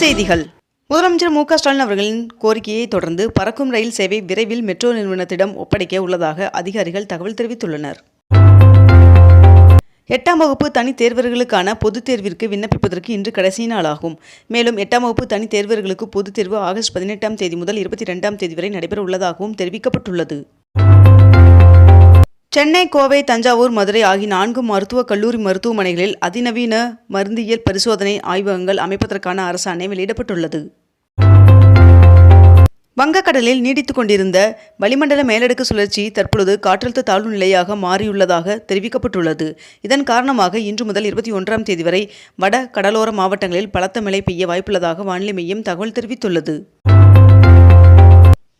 செய்திகள். முதலமைச்சர் மு க ஸ்டாலின் அவர்களின் கோரிக்கையை தொடர்ந்து பறக்கும் ரயில் சேவை விரைவில் மெட்ரோ நிறுவனத்திடம் ஒப்படைக்க உள்ளதாக அதிகாரிகள் தகவல் தெரிவித்துள்ளனர். எட்டாம் வகுப்பு தனித் தேர்வர்களுக்கான பொதுத் தேர்விற்கு விண்ணப்பிப்பதற்கு இன்று கடைசி நாளாகும். மேலும் எட்டாம் வகுப்பு தனித் தேர்வர்களுக்கு பொதுத் தேர்வு ஆகஸ்ட் பதினெட்டாம் தேதி முதல் இருபத்தி ரெண்டாம் தேதி வரை நடைபெற உள்ளதாகவும் தெரிவிக்கப்பட்டுள்ளது. சென்னை கோவை தஞ்சாவூர் மதுரை ஆகிய நான்கு மருத்துவக் கல்லூரி மருத்துவமனைகளில் அதிநவீன மருந்தியல் பரிசோதனை ஆய்வகங்கள் அமைப்பதற்கான அரசாணை வெளியிடப்பட்டுள்ளது. வங்கக்கடலில் நீடித்துக் கொண்டிருந்த வளிமண்டல மேலடுக்கு சுழற்சி தற்பொழுது காற்றழுத்த தாழ்வு நிலையாக மாறியுள்ளதாக தெரிவிக்கப்பட்டுள்ளது. இதன் காரணமாக இன்று முதல் இருபத்தி ஒன்றாம் தேதி வரை வட கடலோர மாவட்டங்களில் பலத்த மழை பெய்ய வாய்ப்புள்ளதாக வானிலை மையம் தகவல் தெரிவித்துள்ளது.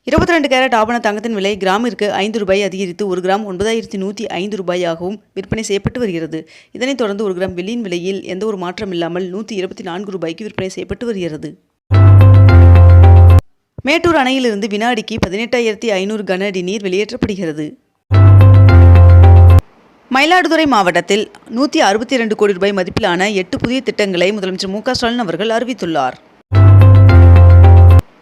இருபத்தி ரெண்டு கேரட் ஆபண தங்கத்தின் விலை கிராமிற்கு ஐந்து ரூபாய் அதிகரித்து ஒரு கிராம் ஒன்பதாயிரத்தி நூற்றி ஐந்து ரூபாயாகவும் விற்பனை செய்யப்பட்டு வருகிறது. இதனைத் தொடர்ந்து ஒரு கிராம் வெள்ளியின் விலையில் எந்த ஒரு மாற்றம் இல்லாமல் நூற்றி இருபத்தி நான்கு ரூபாய்க்கு விற்பனை செய்யப்பட்டு வருகிறது. மேட்டூர் அணையிலிருந்து வினாடிக்கு பதினெட்டாயிரத்தி ஐநூறு கன அடி நீர் வெளியேற்றப்படுகிறது. மயிலாடுதுறை மாவட்டத்தில் நூற்றி அறுபத்தி இரண்டு கோடி ரூபாய் மதிப்பிலான எட்டு புதிய திட்டங்களை முதலமைச்சர் மு க ஸ்டாலின் அவர்கள் அறிவித்துள்ளார்.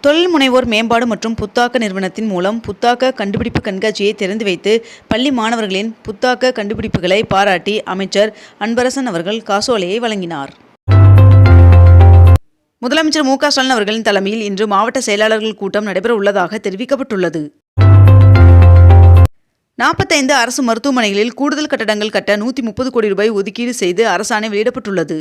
தொழில் முனைவோர் மேம்பாடு மற்றும் புத்தாக்க நிறுவனத்தின் மூலம் புத்தாக்க கண்டுபிடிப்பு கண்காட்சியை திறந்து வைத்து பள்ளி மாணவர்களின் புத்தாக்க கண்டுபிடிப்புகளை பாராட்டி அமைச்சர் அன்பரசன் அவர்கள் காசோலையை வழங்கினார். முதலமைச்சர் மு க ஸ்டாலின் அவர்களின் தலைமையில் இன்று மாவட்ட செயலாளர்கள் கூட்டம் நடைபெற உள்ளதாக தெரிவிக்கப்பட்டுள்ளது. நாற்பத்தைந்து அரசு மருத்துவமனைகளில் கூடுதல் கட்டடங்கள் கட்ட நூற்றி முப்பது கோடி ரூபாய் ஒதுக்கீடு செய்து அரசாணை வெளியிடப்பட்டுள்ளது.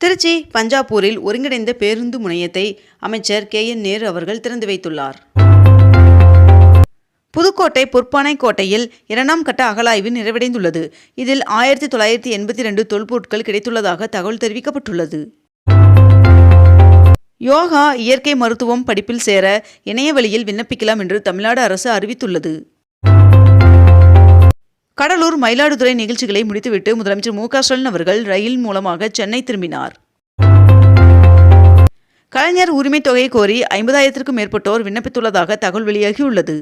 திருச்சி பஞ்சாப்பூரில் ஒருங்கிணைந்த பேருந்து முனையத்தை அமைச்சர் கே என் நேரு அவர்கள் திறந்து வைத்துள்ளார். புதுக்கோட்டை பொற்பானை கோட்டையில் இரண்டாம் கட்ட அகலாய்வு நிறைவடைந்துள்ளது. இதில் ஆயிரத்தி தொள்ளாயிரத்தி எண்பத்தி ரெண்டு தொல்பொருட்கள் கிடைத்துள்ளதாக தகவல் தெரிவிக்கப்பட்டுள்ளது. யோகா இயற்கை மருத்துவம் படிப்பில் சேர இணைய வழியில் விண்ணப்பிக்கலாம் என்று தமிழ்நாடு அரசு அறிவித்துள்ளது. கடலூர் மயிலாடுதுறை நிகழ்ச்சிகளை முடித்துவிட்டு முதலமைச்சர் மு ஸ்டாலின் அவர்கள் ரயில் மூலமாக சென்னை திரும்பினார். கலைஞர் உரிமை தொகையை கோரி ஐம்பதாயிரத்திற்கும் மேற்பட்டோர் விண்ணப்பித்துள்ளதாக தகவல் வெளியாகியுள்ளது.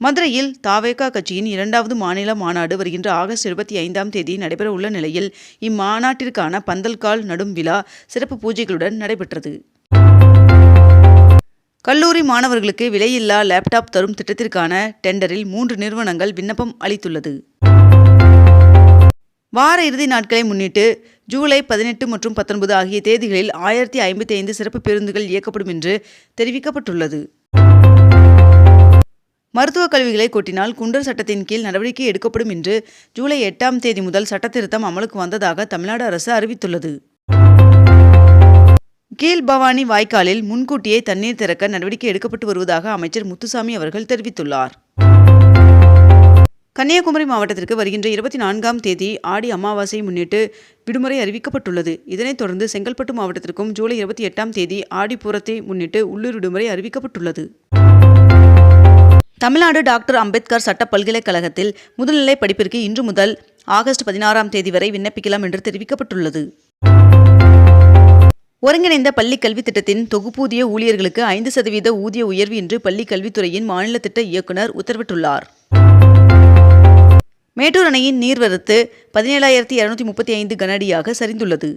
மதுரையில் தாவேகா கட்சியின் இரண்டாவது மாநில மாநாடு வருகின்ற ஆகஸ்ட் இருபத்தி ஐந்தாம் தேதி நடைபெற உள்ள நிலையில் இம்மாநாட்டிற்கான பந்தல்கால் நடும் விழா சிறப்பு பூஜைகளுடன் நடைபெற்றது. கல்லூரி மாணவர்களுக்கு விலையில்லா லேப்டாப் தரும் திட்டத்திற்கான டெண்டரில் மூன்று நிறுவனங்கள் விண்ணப்பம் அளித்துள்ளது. வார இறுதி நாட்களை முன்னிட்டு ஜூலை பதினெட்டு மற்றும் பத்தொன்பது ஆகிய தேதிகளில் ஆயிரத்தி ஐம்பத்தி ஐந்து சிறப்பு பேருந்துகள் இயக்கப்படும் என்று தெரிவிக்கப்பட்டுள்ளது. மருத்துவக் கல்விகளை கொட்டினால் குண்டர் சட்டத்தின் கீழ் நடவடிக்கை எடுக்கப்படும் என்று ஜூலை எட்டாம் தேதி முதல் சட்டத்திருத்தம் அமலுக்கு வந்ததாக தமிழ்நாடு அரசு அறிவித்துள்ளது. கீழ்பவானி வாய்க்காலில் முன்கூட்டியே தண்ணீர் திறக்க நடவடிக்கை எடுக்கப்பட்டு வருவதாக அமைச்சர் முத்துசாமி அவர்கள் தெரிவித்துள்ளார். கன்னியாகுமரி மாவட்டத்திற்கு வருகின்ற இருபத்தி நான்காம் தேதி ஆடி அமாவாசையை முன்னிட்டு விடுமுறை அறிவிக்கப்பட்டுள்ளது. இதனைத் தொடர்ந்து செங்கல்பட்டு மாவட்டத்திற்கும் ஜூலை இருபத்தி எட்டாம் தேதி ஆடிப்பூரத்தை முன்னிட்டு உள்ளூர் விடுமுறை அறிவிக்கப்பட்டுள்ளது. தமிழ்நாடு டாக்டர் அம்பேத்கர் சட்ட பல்கலைக்கழகத்தில் முதுநிலை படிப்பிற்கு இன்று முதல் ஆகஸ்ட் பதினாறாம் தேதி வரை விண்ணப்பிக்கலாம் என்று தெரிவிக்கப்பட்டுள்ளது. ஒருங்கிணைந்த பள்ளி கல்வி திட்டத்தின் தொகுப்பூதிய ஊழியர்களுக்கு ஐந்து சதவீத ஊதிய உயர்வு என்று பள்ளி கல்வித்துறையின் மாநில திட்ட இயக்குநர் உத்தரவிட்டுள்ளார். மேட்டூர் அணையின் நீர்வரத்து பதினேழாயிரத்தி இருநூத்தி முப்பத்தி ஐந்து கனஅடியாக சரிந்துள்ளது.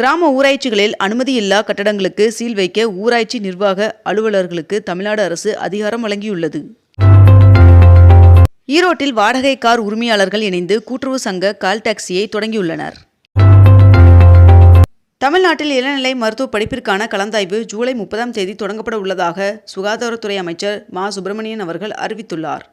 கிராம ஊராட்சிகளில் அனுமதியில்லா கட்டடங்களுக்கு சீல் வைக்க ஊராட்சி நிர்வாக அலுவலர்களுக்கு தமிழ்நாடு அரசு அதிகாரம் வழங்கியுள்ளது. ஈரோட்டில் வாடகை கார் உரிமையாளர்கள் இணைந்து கூட்டுறவு சங்க கால் டாக்ஸியை தொடங்கியுள்ளனர். தமிழ்நாட்டில் இளநிலை மருத்துவ படிப்பிற்கான கலந்தாய்வு ஜூலை முப்பதாம் தேதி தொடங்கப்பட உள்ளதாக சுகாதாரத்துறை அமைச்சர் மா. சுப்பிரமணியன் அவர்கள் அறிவித்துள்ளார்.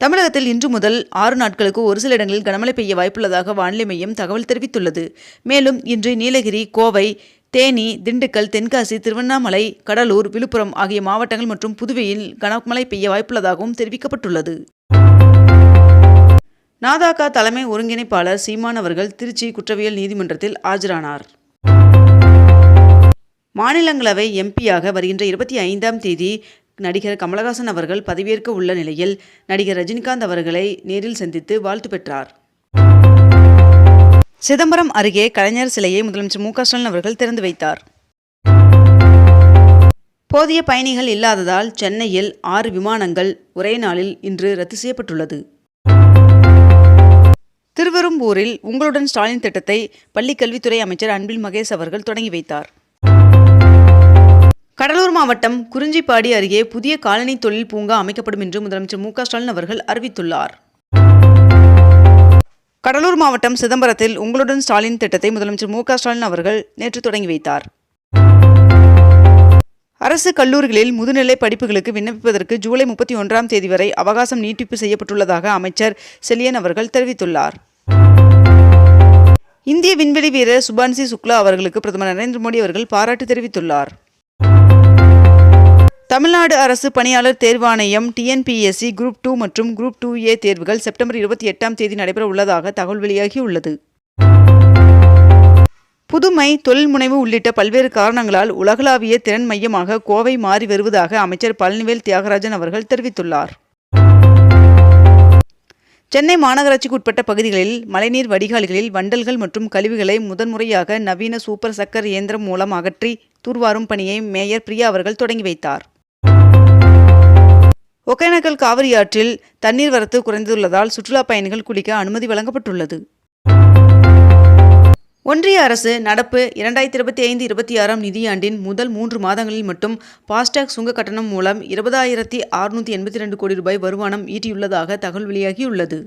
தமிழகத்தில் இன்று முதல் ஆறு நாட்களுக்கு ஒரு சில இடங்களில் கனமழை பெய்ய வாய்ப்புள்ளதாக வானிலை மையம் தகவல் தெரிவித்துள்ளது. மேலும் இன்று நீலகிரி கோவை தேனி திண்டுக்கல் தென்காசி திருவண்ணாமலை கடலூர் விழுப்புரம் ஆகிய மாவட்டங்கள் மற்றும் புதுவையில் கனமழை பெய்ய வாய்ப்புள்ளதாகவும் தெரிவிக்கப்பட்டுள்ளது. நாதாகா தலைமை ஒருங்கிணைப்பாளர் சீமான் அவர்கள் திருச்சி குற்றவியல் நீதிமன்றத்தில் ஆஜரானார். மாநிலங்களவை எம்பியாக வருகின்ற இருபத்தி ஐந்தாம் தேதி நடிகர் கமலஹாசன் அவர்கள் பதவியேற்க உள்ள நிலையில் நடிகர் ரஜினிகாந்த் அவர்களை நேரில் சந்தித்து வாழ்த்து பெற்றார். சிதம்பரம் அருகே கலைஞர் சிலையை முதலமைச்சர் மு ஸ்டாலின் அவர்கள் திறந்து வைத்தார். போதிய பயணிகள் இல்லாததால் சென்னையில் ஆறு விமானங்கள் ஒரே நாளில் இன்று ரத்து செய்யப்பட்டுள்ளது. திருவெரும்பூரில் உங்களுடன் ஸ்டாலின் திட்டத்தை பள்ளிக் கல்வித்துறை அமைச்சர் அன்பில் மகேஷ் அவர்கள் தொடங்கி வைத்தார். கடலூர் மாவட்டம் குறிஞ்சிப்பாடி அருகே புதிய காலனி தொழில் பூங்கா அமைக்கப்படும் என்று முதலமைச்சர் மு ஸ்டாலின் அவர்கள் அறிவித்துள்ளார். கடலூர் மாவட்டம் சிதம்பரத்தில் உங்களுடன் ஸ்டாலின் திட்டத்தை முதலமைச்சர் மு ஸ்டாலின் அவர்கள் நேற்று தொடங்கி வைத்தார். அரசு கல்லூரிகளில் முதுநிலை படிப்புகளுக்கு விண்ணப்பிப்பதற்கு ஜூலை முப்பத்தி ஒன்றாம் தேதி வரை அவகாசம் நீட்டிப்பு செய்யப்பட்டுள்ளதாக அமைச்சர் செலியன் அவர்கள் தெரிவித்துள்ளார். இந்திய விண்வெளி வீரர் சுபான்சி சுக்லா அவர்களுக்கு பிரதமர் நரேந்திர மோடி அவர்கள் பாராட்டு தெரிவித்துள்ளார். தமிழ்நாடு அரசு பணியாளர் தேர்வாணையம் டிஎன்பிஎஸ்சி குரூப் டூ மற்றும் குரூப் டூ ஏ தேர்வுகள் செப்டம்பர் இருபத்தி எட்டாம் தேதி நடைபெற உள்ளதாக தகவல் வெளியாகியுள்ளது. புதுமை தொழில் முனைவு உள்ளிட்ட பல்வேறு காரணங்களால் உலகளாவிய திறன் மையமாக கோவை மாறி வருவதாக அமைச்சர் பழனிவேல் தியாகராஜன் அவர்கள் தெரிவித்துள்ளார். சென்னை மாநகராட்சிக்கு உட்பட்ட பகுதிகளில் மழைநீர் வடிகால்களில் வண்டல்கள் மற்றும் கழிவுகளை முதன்முறையாக நவீன சூப்பர் சக்கர் இயந்திரம் மூலம் அகற்றி தூர்வாரும் பணியை மேயர் பிரியா அவர்கள் தொடங்கி வைத்தார். ஒகேனக்கல் காவிரி ஆற்றில் தண்ணீர் வரத்து குறைந்துள்ளதால் சுற்றுலா பயணிகள் குளிக்க அனுமதி வழங்கப்பட்டுள்ளது. ஒன்றிய அரசு நடப்பு இரண்டாயிரத்தி இருபத்தி ஐந்து இருபத்தி ஆறாம் நிதியாண்டின் முதல் மூன்று மாதங்களில் மட்டும் பாஸ்டாக் சுங்க கட்டணம் மூலம் இருபதாயிரத்தி அறுநூற்றி எண்பத்தி ரெண்டு கோடி ரூபாய் வருமானம் ஈட்டியுள்ளதாக தகவல் வெளியாகியுள்ளது.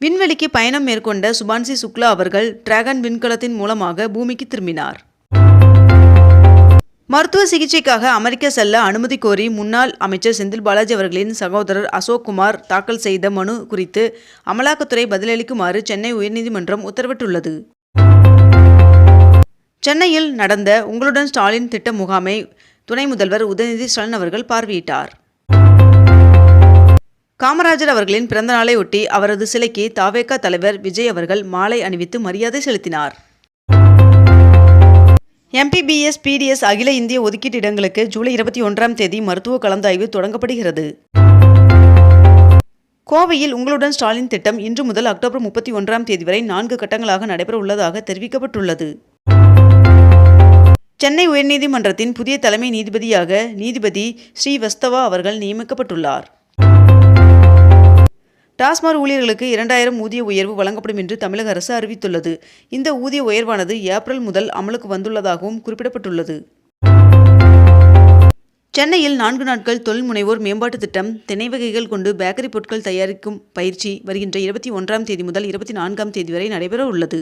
விண்வெளிக்கு பயணம் மேற்கொண்ட சுபான்சி சுக்லா அவர்கள் டிராகன் விண்கலத்தின் மூலமாக பூமிக்கு திரும்பினார். மருத்துவ சிகிச்சைக்காக அமெரிக்க செல்ல அனுமதி கோரி முன்னாள் அமைச்சர் செந்தில் பாலாஜி அவர்களின் சகோதரர் அசோக் குமார் தாக்கல் செய்த மனு குறித்து அமலாக்கத்துறை பதிலளிக்குமாறு சென்னை உயர்நீதிமன்றம் உத்தரவிட்டுள்ளது. சென்னையில் நடந்த உங்களுடன் ஸ்டாலின் திட்ட முகாமை துணை முதல்வர் உதயநிதி ஸ்டாலின் அவர்கள் பார்வையிட்டார். காமராஜர் அவர்களின் பிறந்தநாளை ஒட்டி அவரது சிலைக்கு தாவேகா தலைவர் விஜய் அவர்கள் மாலை அணிவித்து மரியாதை செலுத்தினார். எம்பிபிஎஸ் பிடிஎஸ் அகில இந்திய ஒதுக்கீட்டு இடங்களுக்கு ஜூலை இருபத்தி ஒன்றாம் தேதி மருத்துவ கலந்தாய்வு தொடங்கப்படுகிறது. கோவையில் உங்களுடன் ஸ்டாலின் திட்டம் இன்று முதல் அக்டோபர் முப்பத்தி ஒன்றாம் தேதி வரை நான்கு கட்டங்களாக நடைபெற உள்ளதாக தெரிவிக்கப்பட்டுள்ளது. சென்னை உயர்நீதிமன்றத்தின் புதிய தலைமை நீதிபதியாக நீதிபதி ஸ்ரீவஸ்தவா அவர்கள் நியமிக்கப்பட்டுள்ளார். டாஸ்மாக் ஊழியர்களுக்கு இரண்டாயிரம் ஊதிய உயர்வு வழங்கப்படும் என்று தமிழக அரசு அறிவித்துள்ளது. இந்த ஊதிய உயர்வானது ஏப்ரல் முதல் அமலுக்கு வந்துள்ளதாகவும் குறிப்பிடப்பட்டுள்ளது. சென்னையில் நான்கு நாட்கள் தொழில் முனைவோர் மேம்பாட்டு திட்டம் திணை வகைகள் கொண்டு பேக்கரி பொருட்கள் தயாரிக்கும் பயிற்சி வருகின்ற இருபத்தி ஒன்றாம் தேதி முதல் இருபத்தி நான்காம் தேதி வரை நடைபெற உள்ளது.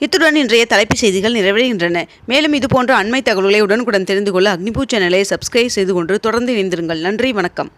இத்துடன் இன்றைய தலைப்புச் செய்திகள் நிறைவடைகின்றன. மேலும் இதுபோன்ற அண்மை தகவல்களை உடனுக்குடன் தெரிந்து கொள்ள அக்னிபூ சேனலை சப்ஸ்கிரைப் செய்து கொண்டு தொடர்ந்து இணைந்திருங்கள். நன்றி வணக்கம்.